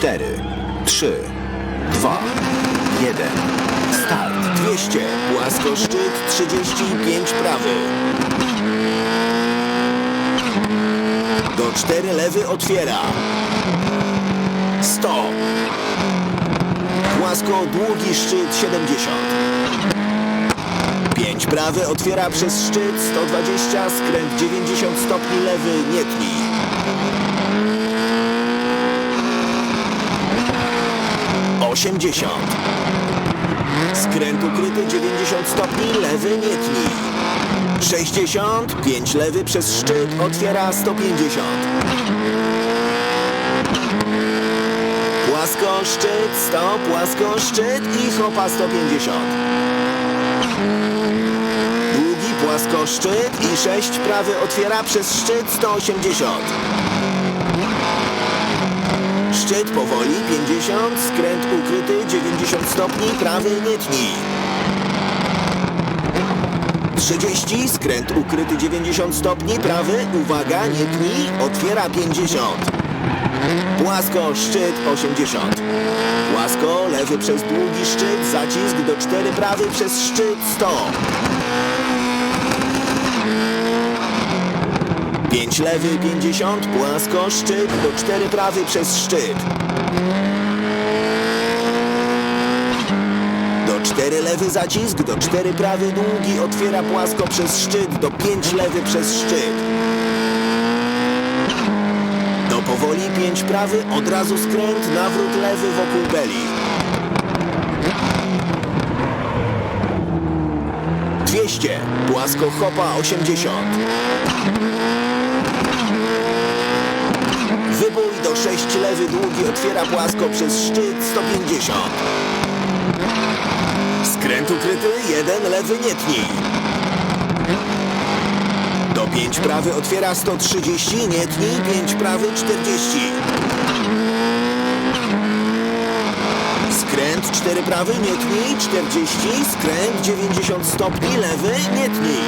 4, 3, 2, 1. Start. 200, płaskoszczyt 35 prawy. Do 4 lewy otwiera. 100. Płasko długi szczyt 70. 5 prawy otwiera przez szczyt 120, skręt 90 stopni lewy, nie tnij. 80. Skręt ukryty 90 stopni, lewy nie tnij. 60, 5 lewy przez szczyt, otwiera 150. Płasko szczyt, 100, płasko szczyt i chopa 150. Długi płasko szczyt i 6 prawy otwiera przez szczyt 180. Szczyt powoli 50, skręt ukryty 90 stopni, prawy tnij. 30, skręt ukryty 90 stopni, prawy, uwaga, nie tnij, otwiera 50. Płasko, szczyt 80. Płasko, lewy przez długi szczyt, zacisk do 4 prawy przez szczyt 100. 5 lewy 50, płasko, szczyt do 4 prawy przez szczyt. Do 4 lewy zacisk, do 4 prawy długi, otwiera płasko przez szczyt, do 5 lewy przez szczyt. Do powoli 5 prawy, od razu skręt, nawrót lewy wokół beli. 200, płasko chopa 80. Wybój do 6 lewy długi otwiera płasko przez szczyt 150. Skręt ukryty, jeden lewy nie tnij. Do 5 prawy otwiera 130, nie tnij, 5 prawy 40. Skręt 4 prawy, nie tnij, 40, skręt 90 stopni, lewy, nie tnij.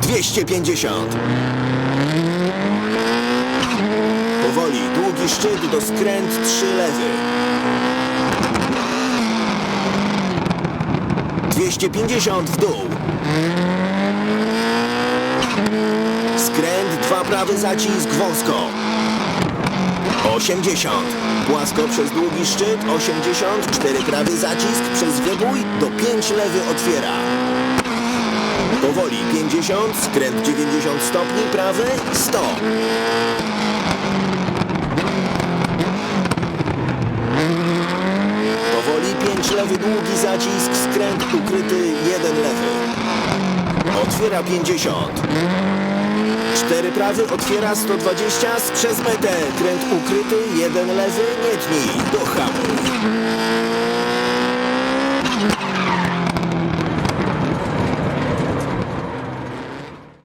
250. Powoli, długi szczyt do skręt 3 lewy. 250 w dół. Skręt, dwa prawy zacisk wąsko. 80. Płasko przez długi szczyt, 80, 4 prawy zacisk przez wybój, do 5 lewy otwiera. Powoli 50, skręt 90 stopni, prawy 100. Powoli 5 lewy długi zacisk, skręt ukryty 1 lewy. Otwiera 50. 4 prawy otwiera 120 z przez metę. Kręt ukryty 1 lewy, nie tnij. Do hamu.